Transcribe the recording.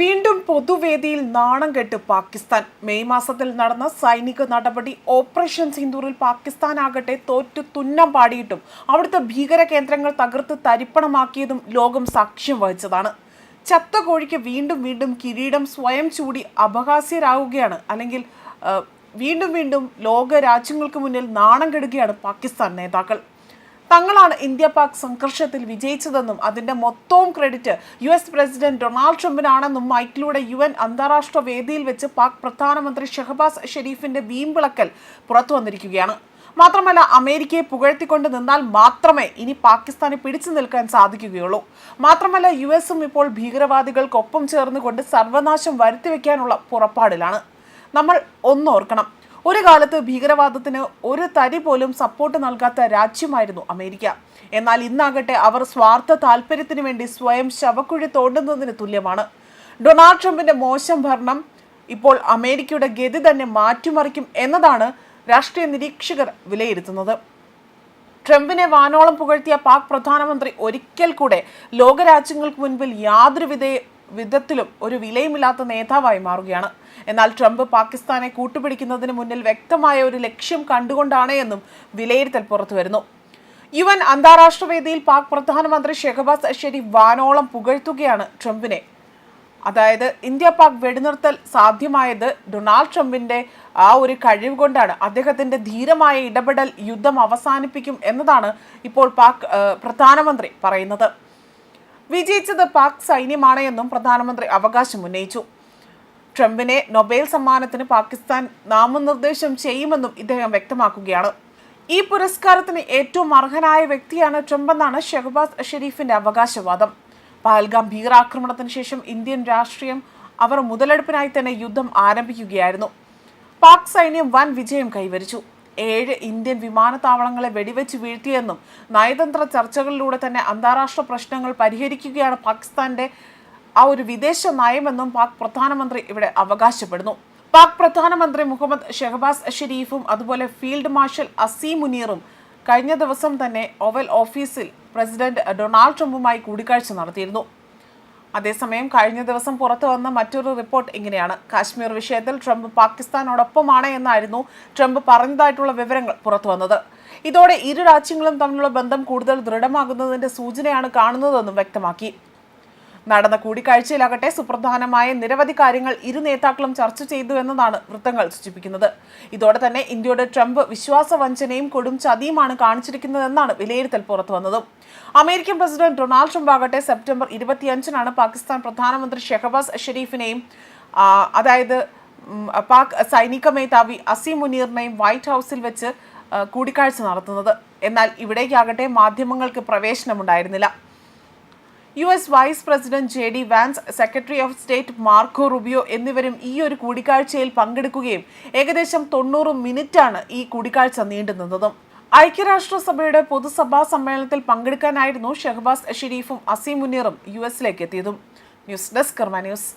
വീണ്ടും പൊതുവേദിയിൽ നാണം കെട്ട് പാകിസ്ഥാൻ. മെയ് മാസത്തിൽ നടന്ന സൈനിക നടപടി ഓപ്പറേഷൻ സിന്ദൂറിൽ പാകിസ്ഥാൻ ആകട്ടെ തോറ്റു തുന്നം പാടിയിട്ടും അവിടുത്തെ ഭീകര കേന്ദ്രങ്ങൾ തകർത്ത് തരിപ്പണമാക്കിയതും ലോകം സാക്ഷ്യം വഹിച്ചതാണ്. ചത്ത കോഴിക്ക് വീണ്ടും വീണ്ടും കിരീടം സ്വയം ചൂടി അപഹാസ്യരാകുകയാണ് അല്ലെങ്കിൽ വീണ്ടും വീണ്ടും ലോക രാജ്യങ്ങൾക്ക് മുന്നിൽ നാണം കെടുകയാണ് പാകിസ്ഥാൻ നേതാക്കൾ. തങ്ങളാണ് ഇന്ത്യ പാക് സംഘർഷത്തിൽ വിജയിച്ചതെന്നും അതിന്റെ മൊത്തവും credit U S president Donald ട്രംപിനാണെന്നും മൈക്കിലൂടെ യു എൻ അന്താരാഷ്ട്ര വേദിയിൽ വെച്ച് പാക് പ്രധാനമന്ത്രി ഷഹബാസ് ഷെരീഫിന്റെ വീമ്പിളക്കൽ പുറത്തു വന്നിരിക്കുകയാണ്. മാത്രമല്ല അമേരിക്കയെ പുകഴ്ത്തിക്കൊണ്ട് നിന്നാൽ മാത്രമേ ഇനി പാകിസ്ഥാനെ പിടിച്ചു നിൽക്കാൻ സാധിക്കുകയുള്ളൂ. മാത്രമല്ല യു എസും ഇപ്പോൾ ഭീകരവാദികൾക്കൊപ്പം ചേർന്നുകൊണ്ട് സർവനാശം വരുത്തിവെക്കാനുള്ള പുറപ്പാടിലാണ്. നമ്മൾ ഒന്നോർക്കണം. ഒരു കാലത്ത് ഭീകരവാദത്തിന് ഒരു തരി പോലും സപ്പോർട്ട് നൽകാത്ത രാജ്യമായിരുന്നു അമേരിക്ക. എന്നാൽ ഇന്നാകട്ടെ അവർ സ്വാർത്ഥ താല്പര്യത്തിന് വേണ്ടി സ്വയം ശവക്കുഴി തോണ്ടുന്നതിന് തുല്യമാണ്. ഡൊണാൾഡ് ട്രംപിന്റെ മോശം ഭരണം ഇപ്പോൾ അമേരിക്കയുടെ ഗതി തന്നെ മാറ്റിമറിക്കും എന്നതാണ് രാഷ്ട്രീയ നിരീക്ഷകർ വിലയിരുത്തുന്നത്. ട്രംപിനെ വാനോളം പുകഴ്ത്തിയ പാക് പ്രധാനമന്ത്രി ഒരിക്കൽ കൂടെ ലോകരാജ്യങ്ങൾക്ക് മുൻപിൽ യാതൊരു വിധ വിധത്തിലും ഒരു വിലയുമില്ലാത്ത നേതാവായി മാറുകയാണ്. എന്നാൽ ട്രംപ് പാകിസ്ഥാനെ കൂട്ടുപിടിക്കുന്നതിന് മുന്നിൽ വ്യക്തമായ ഒരു ലക്ഷ്യം കണ്ടുകൊണ്ടാണ് എന്നും വിലയിരുത്തൽ പുറത്തു വരുന്നു യു എൻ അന്താരാഷ്ട്ര വേദിയിൽ പാക് പ്രധാനമന്ത്രി ഷെഹബാസ് ഷെരീഫ് വാനോളം പുകഴ്ത്തുകയാണ് ട്രംപിനെ. അതായത് ഇന്ത്യ പാക് വെടിനിർത്തൽ സാധ്യമായത് ഡൊണാൾഡ് ട്രംപിന്റെ ആ ഒരു കഴിവ് കൊണ്ടാണ്. അദ്ദേഹത്തിന്റെ ധീരമായ ഇടപെടൽ യുദ്ധം അവസാനിപ്പിക്കും എന്നതാണ് ഇപ്പോൾ പാക് പ്രധാനമന്ത്രി പറയുന്നത്. വിജയിച്ചത് പാക് സൈന്യമാണ് എന്നും പ്രധാനമന്ത്രി അവകാശം ഉന്നയിച്ചു. ട്രംപിനെ നൊബേൽ സമ്മാനത്തിന് പാകിസ്ഥാൻ നാമനിർദ്ദേശം ചെയ്യുമെന്നും ഇദ്ദേഹം വ്യക്തമാക്കുകയാണ്. ഈ പുരസ്കാരത്തിന് ഏറ്റവും അർഹനായ വ്യക്തിയാണ് ട്രംപ് എന്നാണ് ഷെഹബാസ് ഷെരീഫിന്റെ അവകാശവാദം. പഹൽഗാം ഭീകരാക്രമണത്തിന് ശേഷം ഇന്ത്യൻ രാഷ്ട്രീയം അവർ മുതലെടുപ്പിനായി തന്നെ യുദ്ധം ആരംഭിക്കുകയായിരുന്നു. പാക് സൈന്യം വൻ വിജയം കൈവരിച്ചു. ഏഴ് ഇന്ത്യൻ വിമാനത്താവളങ്ങളെ വെടിവെച്ച് വീഴ്ത്തിയെന്നും നയതന്ത്ര ചർച്ചകളിലൂടെ തന്നെ അന്താരാഷ്ട്ര പ്രശ്നങ്ങൾ പരിഹരിക്കുകയാണ് പാകിസ്ഥാന്റെ ആ ഒരു വിദേശ നയമെന്നും പാക് പ്രധാനമന്ത്രി ഇവിടെ അവകാശപ്പെടുന്നു. പാക് പ്രധാനമന്ത്രി മുഹമ്മദ് ഷെഹബാസ് ഷെരീഫും അതുപോലെ ഫീൽഡ് മാർഷൽ അസീം മുനീറും കഴിഞ്ഞ ദിവസം തന്നെ ഒവൽ ഓഫീസിൽ പ്രസിഡന്റ് ഡൊണാൾഡ് ട്രംപുമായി കൂടിക്കാഴ്ച നടത്തിയിരുന്നു. അതേസമയം കഴിഞ്ഞ ദിവസം പുറത്തു വന്ന മറ്റൊരു റിപ്പോർട്ട് ഇങ്ങനെയാണ്. കാശ്മീർ വിഷയത്തിൽ ട്രംപ് പാകിസ്ഥാനോടൊപ്പമാണ് എന്നായിരുന്നു ട്രംപ് പറഞ്ഞതായിട്ടുള്ള വിവരങ്ങൾ പുറത്തു വന്നത്. ഇതോടെ ഇരു രാജ്യങ്ങളും തമ്മിലുള്ള ബന്ധം കൂടുതൽ ദൃഢമാകുന്നതിന്റെ സൂചനയാണ് കാണുന്നതെന്നും വ്യക്തമാക്കി. നടന്ന കൂടിക്കാഴ്ചയിലാകട്ടെ സുപ്രധാനമായ നിരവധി കാര്യങ്ങൾ ഇരു നേതാക്കളും ചർച്ച ചെയ്തു എന്നതാണ് വൃത്തങ്ങൾ സൂചിപ്പിക്കുന്നത്. ഇതോടെ തന്നെ ഇന്ത്യയുടെ ട്രംപ് വിശ്വാസവഞ്ചനയും കൊടും ചതിയുമാണ് കാണിച്ചിരിക്കുന്നതെന്നാണ് വിലയിരുത്തൽ പുറത്തു വന്നത് അമേരിക്കൻ പ്രസിഡന്റ് ഡൊണാൾഡ് ട്രംപ് ആകട്ടെ സെപ്റ്റംബർ ഇരുപത്തിയഞ്ചിനാണ് പാകിസ്ഥാൻ പ്രധാനമന്ത്രി ഷെഹബാസ് ഷെരീഫിനെയും അതായത് പാക് സൈനിക മേധാവി അസീം മുനീറിനെയും വൈറ്റ് ഹൗസിൽ വെച്ച് കൂടിക്കാഴ്ച നടത്തുന്നത്. എന്നാൽ ഇവിടേക്കാകട്ടെ മാധ്യമങ്ങൾക്ക് പ്രവേശനമുണ്ടായിരുന്നില്ല. U S vice president J D Vance secretary of state Marco Rubio എന്നിവരും ഈ ഒരു കൂടിക്കാഴ്ചയിൽ പങ്കെടുക്കുകയും ഏകദേശം തൊണ്ണൂറ് മിനിറ്റാണ് ഈ കൂടിക്കാഴ്ച നീണ്ടുനിന്നതും. ഐക്യരാഷ്ട്രസഭയുടെ പൊതുസഭാ സമ്മേളനത്തിൽ പങ്കെടുക്കാനായിരുന്നു ഷെഹബാസ് ഷെരീഫും അസീം മുനീറും യു എസിലേക്ക് എത്തിയതും. News desk Karma news.